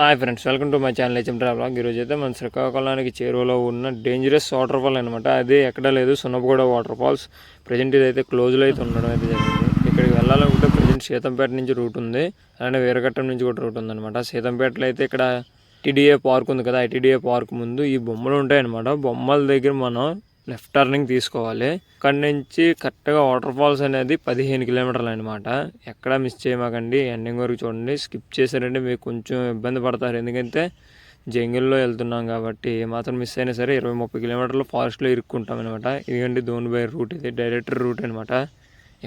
Hi friends welcome to my channel HM travel ఈరోజు అయితే మన శ్రీకాకుళానికి చేరువలో ఉన్న డేంజరస్ వాటర్ ఫాల్ అనమాట అది ఎక్కడ లేదు సున్నపగూడ వాటర్ ఫాల్స్ ప్రజెంట్ ఇదైతే క్లోజ్లో అయితే ఉండడం అయితే జరిగింది. ఇక్కడికి వెళ్ళాలనుకుంటే ప్రజెంట్ సీతంపేట నుంచి రూట్ ఉంది. అలానే వీరఘట్టం నుంచి కూడా రూట్ ఉందన్నమాట. సీతంపేటలో అయితే ఇక్కడ టీడీఏ పార్క్ ఉంది కదా ఐటీడీఏ పార్క్ ముందు ఈ బొమ్మలు ఉంటాయన్నమాట. బొమ్మల దగ్గర మనం లెఫ్ట్ టర్నింగ్ తీసుకోవాలి. అక్కడి నుంచి కరెక్ట్గా వాటర్ ఫాల్స్ అనేది పదిహేను కిలోమీటర్లు అనమాట ఎక్కడ మిస్ చేయమాకండి. ఎండింగ్ వరకు చూడండి. స్కిప్ చేశారంటే మీకు కొంచెం ఇబ్బంది పడతారు. ఎందుకంటే జంగిల్లో వెళ్తున్నాం కాబట్టి ఏమాత్రం మాత్రం మిస్ అయినా సరే ఇరవై ముప్పై కిలోమీటర్లు ఫారెస్ట్లో ఇరుక్కుంటాం అనమాట ఇదిగండి దోనిబై రూట్ ఇది డైరెక్టర్ రూట్ అనమాట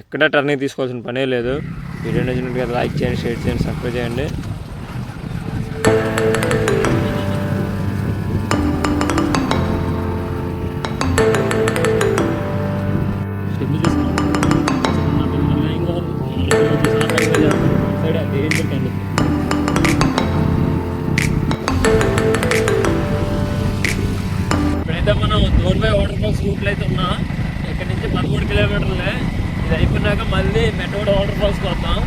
ఎక్కడ టర్నింగ్ తీసుకోవాల్సిన పనే లేదు. వీడియో నచ్చినట్టుగా లైక్ చేయండి షేర్ చేయండి సబ్స్క్రైబ్ చేయండి. దూరమై రూట్లో అయితే ఉన్నాం. ఇక్కడ నుంచి పదమూడు కిలోమీటర్లే. ఇది అయిపోయినాక మళ్ళీ మెటోడ్ వాటర్ ఫాల్స్కి వద్దాం.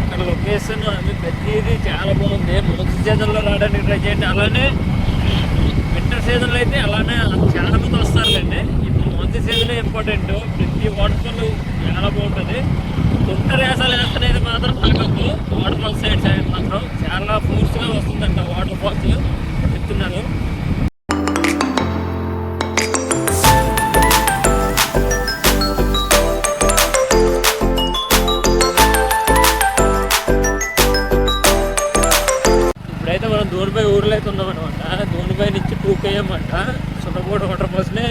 ఇక్కడ లొకేషన్ అవి ప్రతిదీ చాలా బాగుంది. మోన్సూన్ సీజన్లో రావడానికి ట్రై చేయండి. అలానే వింటర్ సీజన్లో అయితే అలానే చాలా మంది వస్తారులేండి. ఇప్పుడు మోన్సూన్ సీజన్ ఇంపార్టెంట్ ప్రతి వాటర్ ఫాల్ చాలా బాగుంటుంది. తుంట రేసాలు వేస్తనేది మాత్రం తాగద్దు వాటర్ ఫాల్స్ సైడ్ సైడ్ మాత్రం చాలా ఫోర్స్గా వస్తుందంట వాటర్ ఫాల్స్ చెప్తున్నారు. కేఎం అంట సున్నపూడి వాటర్ ఫాల్స్నే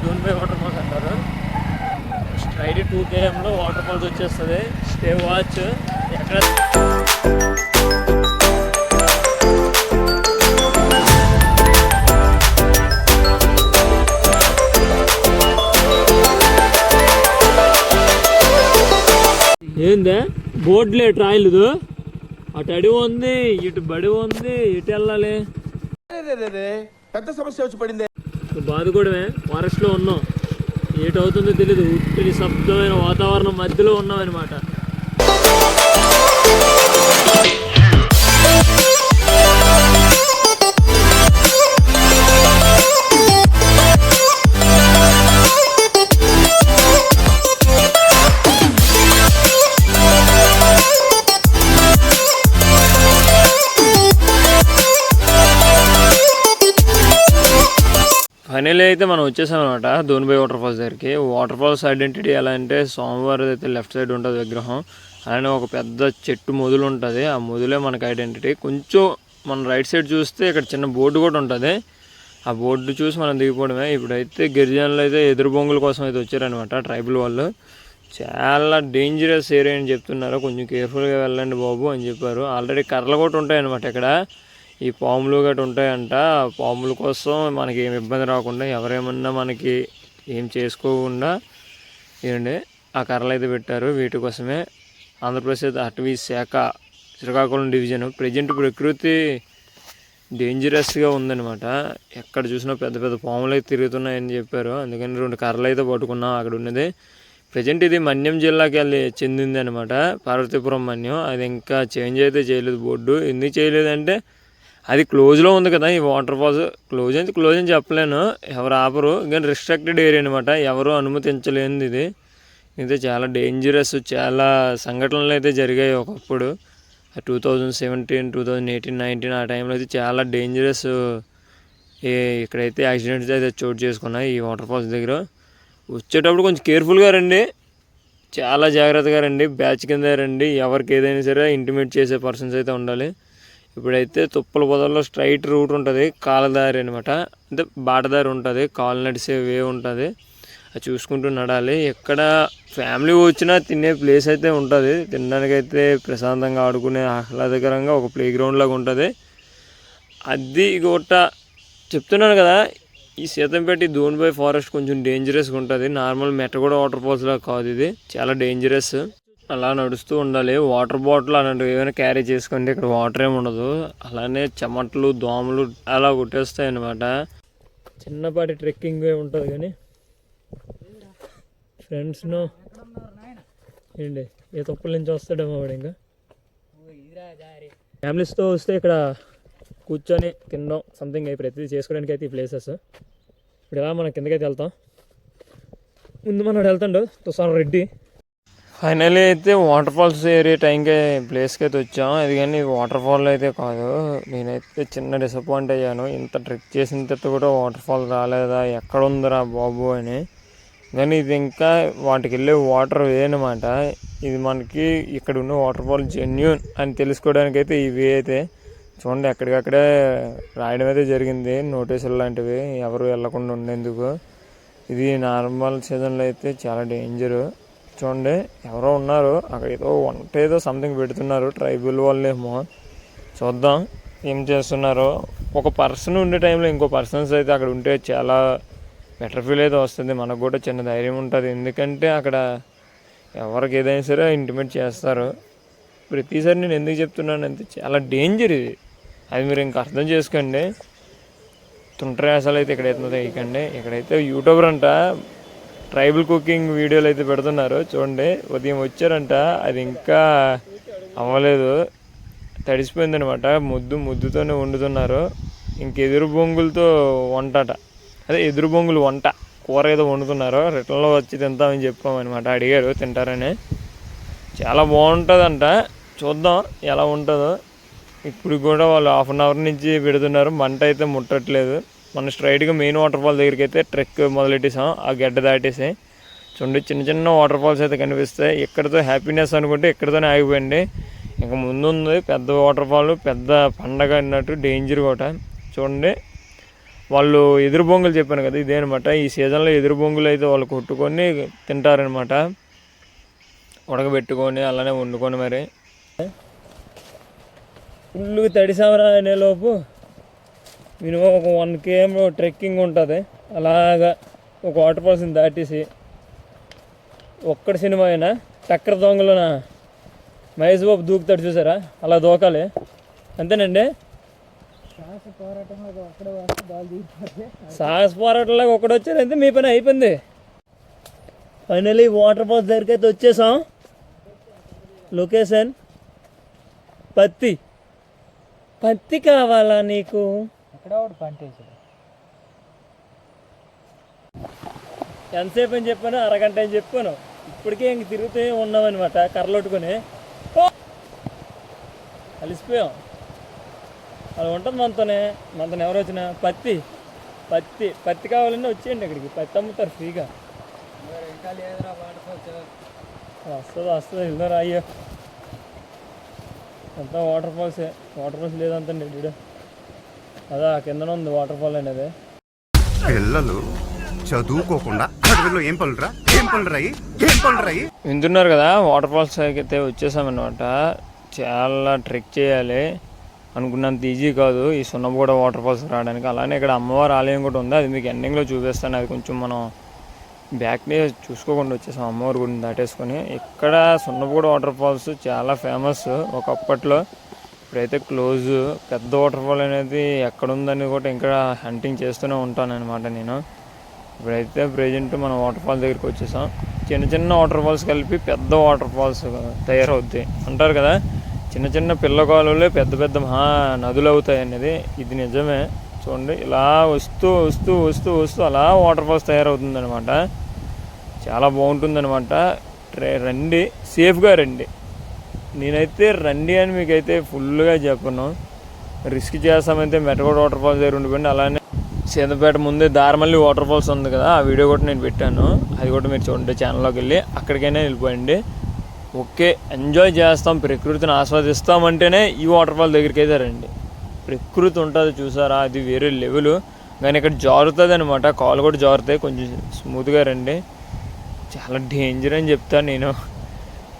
దూనిపై వాటర్ ఫాల్స్ అంటారు. స్ట్రైట్ టూ కేఎంలో వాటర్ ఫాల్స్ వచ్చేస్తుంది. Stay watch. ఎక్కడ? ఏందే? బోర్డులే రాయలేదు అటు అడివి ఉంది ఇటు బడి ఉంది ఇటు వెళ్ళాలి. పెద్ద సమస్య వచ్చి పడింది. బాధ కూడా ఫారెస్ట్లో ఉన్నాం. ఏటవుతుందో తెలీదు తెలియదు ఉట్టి నిశ్శబ్దమైన వాతావరణం మధ్యలో ఉన్నాం అనమాట వచ్చేసాం అనమాట దోనిబై వాటర్ ఫాల్స్ దగ్గరికి. వాటర్ ఫాల్స్ ఐడెంటిటీ ఎలా అంటే సోమవారం అయితే లెఫ్ట్ సైడ్ ఉంటుంది విగ్రహం. అలానే ఒక పెద్ద చెట్టు మొదలు ఉంటుంది. ఆ మొదలే మనకి ఐడెంటిటీ కొంచెం మన రైట్ సైడ్ చూస్తే ఇక్కడ చిన్న బోర్డు కూడా ఉంటుంది. ఆ బోర్డు చూసి మనం దిగిపోవడమే. ఇప్పుడైతే గిరిజనులు అయితే ఎదురు బొంగుల కోసం అయితే వచ్చారనమాట ట్రైబల్ వాళ్ళు. చాలా డేంజరస్ ఏరియా అని చెప్తున్నారు. కొంచెం కేర్ఫుల్గా వెళ్ళండి బాబు అని చెప్పారు. ఆల్రెడీ కర్రలు కూడా ఉంటాయన్నమాట ఇక్కడ. ఈ పాములు గట్రా ఉంటాయంట. పాముల కోసం మనకి ఏమి ఇబ్బంది రాకుండా ఎవరేమన్నా మనకి ఏం చేసుకోకుండా ఏంటి ఆ కర్రలు అయితే పెట్టారు. వీటి కోసమే ఆంధ్రప్రదేశ్ అటవీ శాఖ శ్రీకాకుళం డివిజన్ ప్రజెంట్ ప్రకృతి డేంజరస్గా ఉందన్నమాట. ఎక్కడ చూసినా పెద్ద పెద్ద పాములు అయితే తిరుగుతున్నాయని చెప్పారు. అందుకని రెండు కర్రలు అయితే పట్టుకున్నాం అక్కడ ఉన్నది. ప్రజెంట్ ఇది మన్యం జిల్లాకి వెళ్ళి చెందింది అనమాట పార్వతీపురం మన్యం. అది ఇంకా చేంజ్ అయితే చేయలేదు. బోర్డు ఎందుకు చేయలేదంటే అది క్లోజ్లో ఉంది కదా ఈ వాటర్ ఫాల్స్ క్లోజ్ అయితే క్లోజ్ అని చెప్పలేను. ఎవరు ఆపరు. కానీ రిస్ట్రిక్టెడ్ ఏరియా అనమాట ఎవరు అనుమతించలేనిది ఇది. ఇది చాలా డేంజరస్ చాలా సంఘటనలు అయితే జరిగాయి ఒకప్పుడు. Two thousand seventeen two thousand eighteen nineteen ఆ టైంలో అయితే చాలా డేంజరస్ ఇక్కడైతే యాక్సిడెంట్స్ అయితే చోటు చేసుకున్నాయి ఈ వాటర్ ఫాల్స్ దగ్గర. వచ్చేటప్పుడు కొంచెం కేర్ఫుల్గా రండి. చాలా జాగ్రత్తగా రండి. బ్యాచ్ కింద రండి. ఎవరికి ఏదైనా సరే ఇంటిమేట్ చేసే పర్సన్స్ అయితే ఉండాలి. ఇప్పుడైతే తుప్పల పొదల్లో స్ట్రైట్ రూట్ ఉంటుంది కాలదారి అనమాట అంటే బాటదారి ఉంటుంది కాలు నడిసే వే ఉంటుంది. అది చూసుకుంటూ నడాలి. ఎక్కడ ఫ్యామిలీ వచ్చినా తినే ప్లేస్ అయితే ఉంటుంది. తినడానికైతే ప్రశాంతంగా ఆడుకునే ఆహ్లాదకరంగా ఒక ప్లే గ్రౌండ్ లాగా ఉంటుంది. అది గొట్ట చెప్తున్నాను కదా ఈ సీతంపేట దోన్బై ఫారెస్ట్ కొంచెం డేంజరస్గా ఉంటుంది. నార్మల్ మెట్టగూడ వాటర్ ఫాల్స్ లాగా కాదు ఇది. చాలా డేంజరస్ అలా నడుస్తూ ఉండాలి. వాటర్ బాటిల్ అలాంటివి ఏమైనా క్యారీ చేసుకోండి ఇక్కడ వాటర్ ఏమి ఉండదు. అలానే చెమటలు దోమలు అలా కొట్టేస్తాయి అన్నమాట చిన్నపాటి ట్రెక్కింగ్ ఉంటుంది కానీ ఫ్రెండ్స్ను ఏంటి ఏ తప్పుల నుంచి వస్తాడేమో వాడు ఇంకా? ఫ్యామిలీస్తో వస్తే ఇక్కడ కూర్చొని తినడం సంథింగ్ అయి ప్రతిదీ చేసుకోవడానికి అయితే ఈ ప్లేసెస్ ఇప్పుడు ఇలా మనం కిందకైతే వెళ్తాం? ముందు మనం వెళ్తాడు తుసాన్ రెడ్డి. ఫైనలీ అయితే వాటర్ ఫాల్స్ ఏరియా టైంకి ప్లేస్కి అయితే వచ్చాం. అది కానీ వాటర్ ఫాల్ అయితే కాదు. నేనైతే చిన్న డిసప్పాయింట్ అయ్యాను. ఇంత ట్రెక్ చేసిన తర్వాత కూడా వాటర్ ఫాల్ రాలేదా? ఎక్కడ ఉందిరా బాబు అని. కానీ ఇది ఇంకా వాటికి వెళ్ళే వాటర్ వేయనమాట ఇది మనకి ఇక్కడ ఉన్న వాటర్ ఫాల్ జెన్యున్ అని తెలుసుకోవడానికి అయితే ఇవి అయితే చూడండి ఎక్కడికక్కడే రాయడం అయితే జరిగింది. నోటీసులు లాంటివి ఎవరు వెళ్ళకుండా ఉండేందుకు. ఇది నార్మల్ సీజన్లో అయితే చాలా డేంజరు చూడండి ఎవరో ఉన్నారు. అక్కడ ఏదో వంట ఏదో సంథింగ్ పెడుతున్నారు. ట్రైబుల్ వాళ్ళేమో. చూద్దాం ఏం చేస్తున్నారో. ఒక పర్సన్ ఉండే టైంలో ఇంకో పర్సన్స్ అయితే అక్కడ ఉంటే చాలా బెటర్ ఫీల్ అయితే వస్తుంది. మనకు కూడా చిన్న ధైర్యం ఉంటుంది. ఎందుకంటే అక్కడ ఎవరికి ఏదైనా సరే ఇంటిమేట్ చేస్తారు. ప్రతిసారి నేను ఎందుకు చెప్తున్నానంటే చాలా డేంజర్ ఇది. అది మీరు ఇంకా అర్థం చేసుకోండి. తుంటరాసాలు అయితే ఇక్కడైతే వేయకండి ఇక్కడైతే యూట్యూబర్ అంట ట్రైబల్ కుకింగ్ వీడియోలు అయితే పెడుతున్నారు. చూడండి ఉదయం వచ్చారంట. అది ఇంకా అవ్వలేదు. తడిసిపోయిందనమాట. ముద్దు ముద్దుతోనే వండుతున్నారు. ఇంక ఎదురు బొంగులతో వంటట. అదే ఎదురు బొంగులు వంట. కూర ఏదో వండుతున్నారు. రిటర్న్లో వచ్చి తింటామని చెప్పామన్నమాట అడిగారు తింటారని. చాలా బాగుంటుందంట. చూద్దాం ఎలా ఉంటుందో. ఇప్పుడు కూడా వాళ్ళు హాఫ్ అన్ అవర్ నుంచి పెడుతున్నారు. మంట అయితే ముట్టట్లేదు. మనం స్ట్రైట్గా మెయిన్ వాటర్ ఫాల్ దగ్గరికి అయితే ట్రెక్ మొదలెట్టేసాం. ఆ గడ్డ దాటేసి. చూడండి చిన్న చిన్న వాటర్ ఫాల్స్ అయితే కనిపిస్తాయి. ఇక్కడితో హ్యాపీనెస్ అనుకుంటే ఇక్కడితోనే ఆగిపోయింది. ఇంకా ముందు ఉంది పెద్ద వాటర్ ఫాల్ పెద్ద పండగ అన్నట్టు డేంజర్ కూడా చూడండి వాళ్ళు ఎదురు బొంగులు చెప్పాను కదా ఇదేనమాట. ఈ సీజన్లో ఎదురు బొంగులు అయితే వాళ్ళు కొట్టుకొని తింటారనమాట ఉడకబెట్టుకొని అలానే వండుకొని మరి. ఫుల్గా తడిసామరా అనేలోపు మినిమం ఒక వన్ కేఎం ట్రెక్కింగ్ ఉంటుంది. అలాగా ఒక వాటర్ ఫాల్స్ని దాటేసి ఒక్కడి సినిమా అయినా టక్కర దొంగలోన మహేష్ బాబు దూకుతాడు చూసారా? అలా దూకాలి. అంతేనండి? సాహస పోరాటంలో ఒకటి వచ్చారు అంతే మీ పని అయిపోయింది. ఫైనలీ వాటర్ ఫాల్స్ దగ్గరికి అయితే వచ్చేసాం. లొకేషన్ పత్తి. పత్తి కావాలా నీకు? ఇక్కడ ఒకటి పంటేసాడు ఎంతసేపు అని చెప్పాను? అరగంట అని చెప్పాను. ఇప్పటికే ఇంక తిరుగుతూ ఉన్నామన్నమాట కర్రలొట్టుకొని. కలిసిపోయాం అలిసిపోయాం. అలా ఉంటుంది మనతోనే. మనతో ఎవరు వచ్చినా. పత్తి. పత్తి. పత్తి కావాలని వచ్చేయండి ఇక్కడికి పత్తి అమ్ముతారు ఫ్రీగా. వస్తుంది వస్తుంది. వెళ్దాం అయ్యో. అంతా వాటర్ ఫాల్సే. వాటర్ ఫాల్స్ లేదంతండి వీడు అదా కిందన ఉంది వాటర్ ఫాల్ అనేది. పిల్లలు చదువుకోకుండా అడవిలో ఏం పనులురా ఏం పనులురా ఇయి? ఏం పనులురా ఇయి? వింటున్నారు కదా వాటర్ ఫాల్స్ అయితే వచ్చేసామన్నమాట. చాలా ట్రెక్ చేయాలి. అనుకున్నంత ఈజీ కాదు. ఈ సున్నపగూడ వాటర్ ఫాల్స్ రావడానికి. అలానే ఇక్కడ అమ్మవారి ఆలయం కూడా ఉంది. అది మీకు ఎండింగ్లో చూపిస్తాను. అది కొంచెం మనం బ్యాక్ని చూసుకోకుండా వచ్చేసాం అమ్మవారి గుడిని దాటేసుకొని. ఇక్కడ సున్నపగూడ వాటర్ ఫాల్స్ చాలా ఫేమస్ ఒకప్పట్లో ఇప్పుడైతే క్లోజ్ పెద్ద వాటర్ ఫాల్ అనేది ఎక్కడుందని కూడా ఇంకా హంటింగ్ చేస్తూనే ఉంటాను అనమాట నేను. ఇప్పుడైతే ప్రజెంట్ మనం వాటర్ ఫాల్ దగ్గరికి వచ్చేసాం. చిన్న చిన్న వాటర్ ఫాల్స్ కలిపి పెద్ద వాటర్ ఫాల్స్ తయారవుతాయి అంటారు కదా చిన్న చిన్న పిల్ల కాలువలే పెద్ద పెద్ద మహా నదులు అవుతాయి అనేది. ఇది నిజమే. చూడండి ఇలా వస్తూ వస్తూ వస్తూ వస్తూ అలా వాటర్ ఫాల్స్ తయారవుతుందనమాట చాలా బాగుంటుందన్నమాట. ట్రే రండి. సేఫ్గా రండి. నేనైతే రండి అని మీకైతే ఫుల్గా చెప్పను. రిస్క్ చేస్తామైతే మెటగోడ వాటర్ ఫాల్స్ దగ్గర ఉండిపోయింది అలానే సీతపేట ముందే దారమల్లి వాటర్ ఫాల్స్ ఉంది కదా ఆ వీడియో కూడా నేను పెట్టాను. అది కూడా మీరు చూడండి ఛానల్లోకి వెళ్ళి అక్కడికైనా వెళ్ళిపోయండి ఓకే ఎంజాయ్ చేస్తాం ప్రకృతిని ఆస్వాదిస్తామంటేనే ఈ వాటర్ ఫాల్ దగ్గరికి అయితే రండి. ప్రకృతి ఉంటుంది చూసారా అది వేరే లెవెల్ కానీ ఇక్కడ జారుతుంది అనమాట కాలు కూడా జారుతాయి. కొంచెం స్మూత్గా రండి. చాలా డేంజర్ అని చెప్తాను నేను.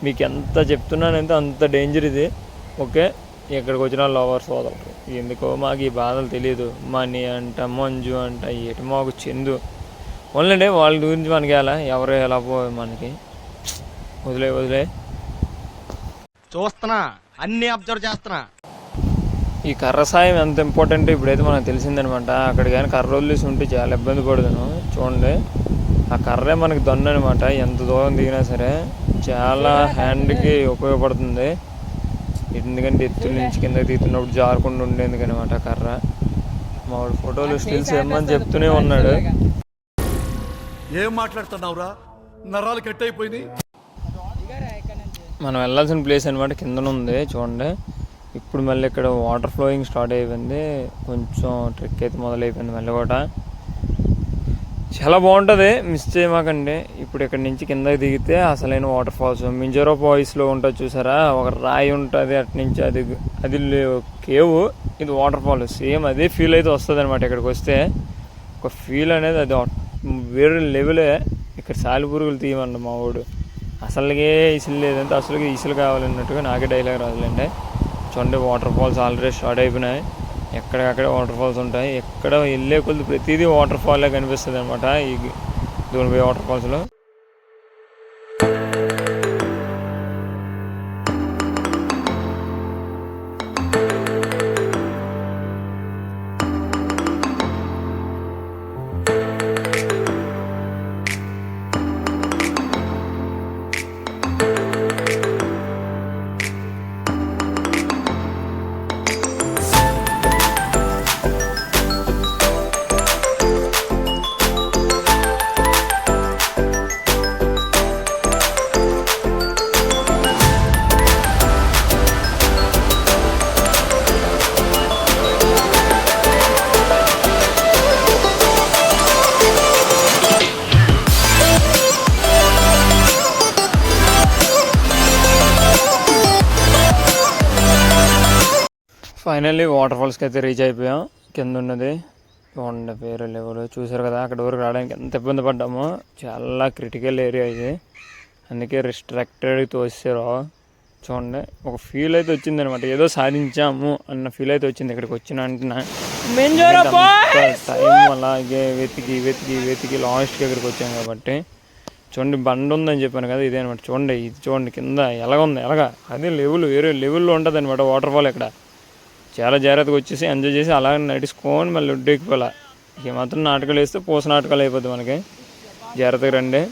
మీకు ఎంత చెప్తున్నానంటే అంత డేంజర్ ఇది. ఓకే ఇక్కడికి వచ్చిన లవర్స్ వదలరు ఎందుకో మాకు ఈ బాధలు తెలియదు మనీ అంట మంజు అంట ఏటి మాకు చందు. ఓన్లండి వాళ్ళ గురించి మనకి ఎలా? ఎవరు ఎలా పో మనకి? వదిలే వదిలే. చూస్తున్నా అన్ని అబ్జర్వ్ చేస్తున్నా. ఈ కర్ర సాయం ఎంత ఇంపార్టెంట్ ఇప్పుడైతే మనకు తెలిసిందనమాట. అక్కడ కానీ కర్ర వదిలేసి ఉంటే చాలా ఇబ్బంది పడుతున్నాను చూడండి. ఆ కర్రే మనకి దన్ను అనమాట ఎంత దూరం దిగినా సరే. చాలా హ్యాండ్కి ఉపయోగపడుతుంది. ఎందుకంటే ఎత్తుల నుంచి కింద తీస్తున్నప్పుడు జారకుండా ఉండేందుకు అనమాట కర్ర. మా ఫోటోలు స్టిల్స్ ఏమని చెప్తూనే ఉన్నాడు. ఏం మాట్లాడుతున్నావురా? నరాలు కట్ అయిపోయినాయి మనం వెళ్ళాల్సిన ప్లేస్ అనమాట కిందన ఉంది చూడండి. ఇప్పుడు మళ్ళీ ఇక్కడ వాటర్ ఫ్లోయింగ్ స్టార్ట్ అయిపోయింది. కొంచెం ట్రిక్ అయితే మొదలైపోయింది మళ్ళీ కూడా చాలా బాగుంటుంది. మిస్ చేయమాకండి. ఇప్పుడు ఇక్కడ నుంచి కిందకి దిగితే అసలైన వాటర్ ఫాల్స్ మింజరో పాయిస్లో ఉంటుంది చూసారా? ఒక రాయి ఉంటుంది అటు నుంచి అది అది కేవ్. ఇది వాటర్ ఫాల్ సేమ్ అదే ఫీల్ అయితే వస్తుంది అనమాట ఇక్కడికి వస్తే. ఒక ఫీల్ అనేది అది వేరే లెవెలే ఇక్కడ సాలిపురుగులు తీయమండి మా వాడు. అసలుగే ఇసులు లేదంటే అసలుకి ఇసులు కావాలన్నట్టుగా నాకే డైలాగ్ రాదులేండి. చూడండి వాటర్ ఫాల్స్ ఆల్రెడీ స్టార్ట్ అయిపోయినాయి. ఎక్కడికక్కడ వాటర్ ఫాల్స్ ఉంటాయి. ఎక్కడ వెళ్ళే కొద్ది ప్రతిదీ వాటర్ ఫాల్లే కనిపిస్తుంది అనమాట ఈ దూనబోయే వాటర్ ఫాల్స్లో ఫైనల్లీ వాటర్ ఫాల్స్కి అయితే రీచ్ అయిపోయాం. కింద ఉన్నది. చూడండి వేరే లెవెల్ చూసారు కదా అక్కడ వరకు రావడానికి ఎంత ఇబ్బంది పడ్డామో. చాలా క్రిటికల్ ఏరియా ఇది. అందుకే రిస్ట్రక్టెడ్ తోసారు చూడండి ఒక ఫీల్ అయితే వచ్చింది అనమాట ఏదో సాధించాము అన్న ఫీల్ అయితే వచ్చింది ఇక్కడికి వచ్చిన టైం అలాగే వెతికి వెతికి వెతికి లాస్ట్కి ఇక్కడికి వచ్చాం కాబట్టి. చూడండి బండ ఉందని చెప్పాను కదా ఇదే అనమాట. చూడండి ఇది చూడండి కింద ఎలాగ ఉంది ఎలాగా? అదే లెవెల్ వేరే లెవెల్లో ఉంటుంది అనమాట వాటర్ ఫాల్ ఇక్కడ. చాలా జాగ్రత్తగా వచ్చేసి ఎంజాయ్ చేసి అలాగే నడుచుకొని మళ్ళీ ఒడ్డెక్కిపోలా ఇక మాత్రం నాటకాలు వేస్తే పూస నాటకాలు అయిపోద్ది మనకి. జాగ్రత్తగా రండి.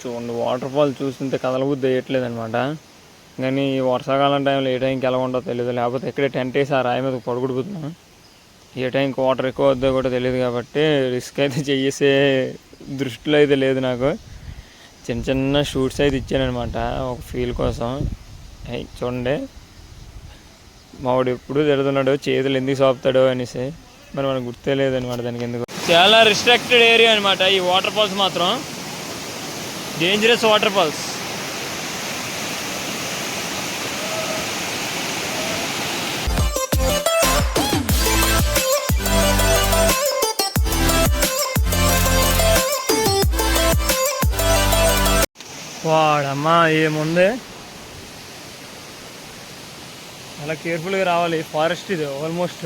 చూడండి వాటర్ ఫాల్ చూస్తుంటే కదలబుద్ధి వేయట్లేదు అనమాట కానీ ఈ వర్షాకాలం టైంలో ఏ టైంకి ఎలా ఉంటుందో తెలియదు లేకపోతే ఇక్కడే టెంట్ వేసి ఆ రాయి మీద పడుకుడిపోతున్నాం. ఏ టైంకి వాటర్ ఎక్కువ వద్దో కూడా తెలియదు కాబట్టి రిస్క్ అయితే చేసే దృష్టిలో అయితే లేదు నాకు. చిన్న చిన్న షూట్స్ అయితే ఇచ్చానమాట ఒక ఫీల్ కోసం. చూడండి. మావాడు ఎప్పుడు తిడుతున్నాడు చేతులు ఎందుకు సోపుతాడో అనేసి మరి మనకు గుర్తే లేదనమాట దానికి ఎందుకు. చాలా రిస్ట్రిక్టెడ్ ఏరియా అనమాట ఈ వాటర్ ఫాల్స్ మాత్రం. డేంజరస్ వాటర్ ఫాల్స్ వాడమ్మా ఏముంది? చాలా కేర్ఫుల్గా రావాలి. ఫారెస్ట్ ఇది ఆల్మోస్ట్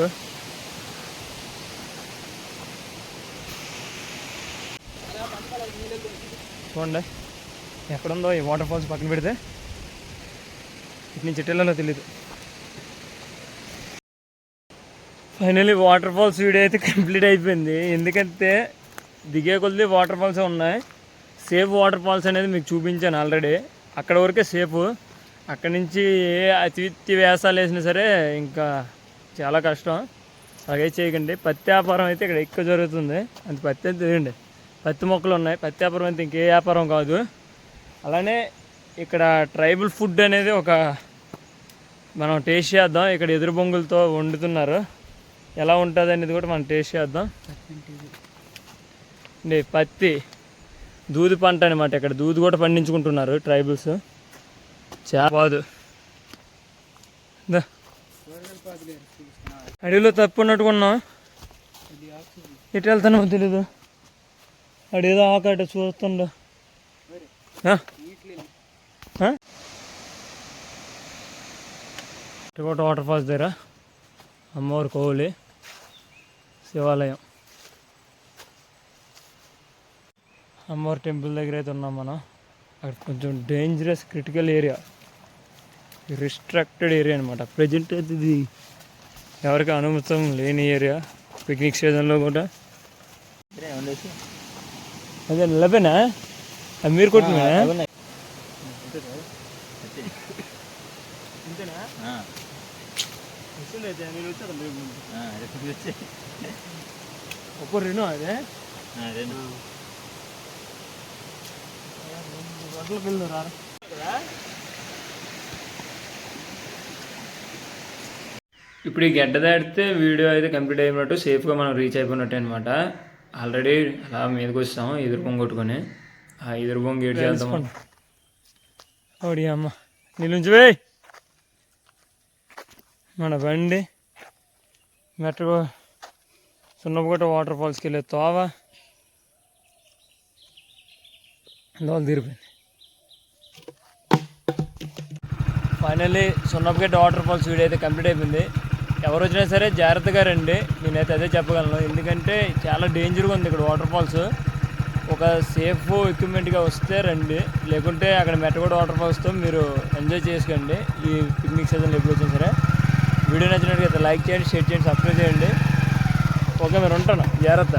చూడండి. ఎక్కడుందో ఈ వాటర్ ఫాల్స్ పక్కన పెడితే ఇటు నుంచి ఎట్టెళ్ళలో తెలియదు ఫైనలీ వాటర్ ఫాల్స్ వీడియో అయితే కంప్లీట్ అయిపోయింది. ఎందుకంటే దిగే కొద్ది వాటర్ ఫాల్సే ఉన్నాయి. సేఫ్ వాటర్ ఫాల్స్ అనేది మీకు చూపించాను ఆల్రెడీ అక్కడ వరకే సేఫ్ అక్కడి నుంచి ఏ అతిథి వేసాలు వేసినా సరే ఇంకా చాలా కష్టం. అలాగే చేయకండి. పత్తి వ్యాపారం అయితే ఇక్కడ ఎక్కువ జరుగుతుంది. అంత పత్తి అయితే తెలియండి పత్తి మొక్కలు ఉన్నాయి. పత్తి వ్యాపారం అయితే ఇంకే వ్యాపారం కాదు. అలానే ఇక్కడ ట్రైబల్ ఫుడ్ అనేది ఒక మనం టేస్ట్ చేద్దాం. ఇక్కడ ఎదురు బొంగులతో వండుతున్నారు. ఎలా ఉంటుంది అనేది కూడా మనం టేస్ట్ చేద్దాం. అండి పత్తి. దూది పంట అనమాట ఇక్కడ దూది కూడా పండించుకుంటున్నారు ట్రైబల్స్. చాలా అడవిలో తప్పు ఉన్నట్టుకున్నాం ఎటు వెళ్తానో తెలీదు. అడేదో ఆకాట చూస్తుండ. టికోట వాటర్ ఫాల్స్ దగ్గర? అమ్మవారి కోవులి. శివాలయం. అమ్మవారి టెంపుల్ దగ్గర అయితే ఉన్నాం మనం. అక్కడ కొంచెం dangerous critical area restricted area అనమాట ప్రజెంట్ అయితే ఇది ఎవరికి అనుమతం లేని ఏరియా పిక్నిక్ సీజన్లో కూడా. అదే లెవెనా? అది మీరు కొట్టినా ఒక్కో రెండు అదే? బట్టలు పిల్లలు ఇప్పుడు ఈ గడ్డ దాటితే వీడియో అయితే కంప్లీట్ అయినట్టు సేఫ్గా మనం రీచ్ అయిపోయినట్టు అనమాట ఆల్రెడీ అలా మీదకి వచ్చాము ఎదురు కొట్టుకొని. ఆ ఎదురు పొంగి ఏడు చేద్దాం ఓడి అమ్మ. నిలుంచివే. మన బండి. మెట్రో సున్నపకోట వాటర్ ఫాల్స్కి వెళ్ళే తోవ. లోలు తీరిపోయింది. ఫైనల్లీ సున్నపగడ్డ వాటర్ ఫాల్స్ వీడియో అయితే కంప్లీట్ అయిపోయింది. ఎవరు వచ్చినా సరే జాగ్రత్తగా రండి. నేనైతే అదే చెప్పగలను. ఎందుకంటే చాలా డేంజర్గా ఉంది ఇక్కడ వాటర్ ఫాల్స్ ఒక సేఫ్ ఎక్విప్మెంట్గా వస్తే రండి. లేకుంటే అక్కడ మెట్టగూడ వాటర్ ఫాల్స్తో మీరు ఎంజాయ్ చేసుకోండి. ఈ పిక్నిక్ సీజన్లో ఎప్పుడు వచ్చినా సరే. వీడియో నచ్చినట్టుగా లైక్ చేయండి షేర్ చేయండి సబ్స్క్రైబ్ చేయండి. ఓకే మీరు ఉంటాను జాగ్రత్త.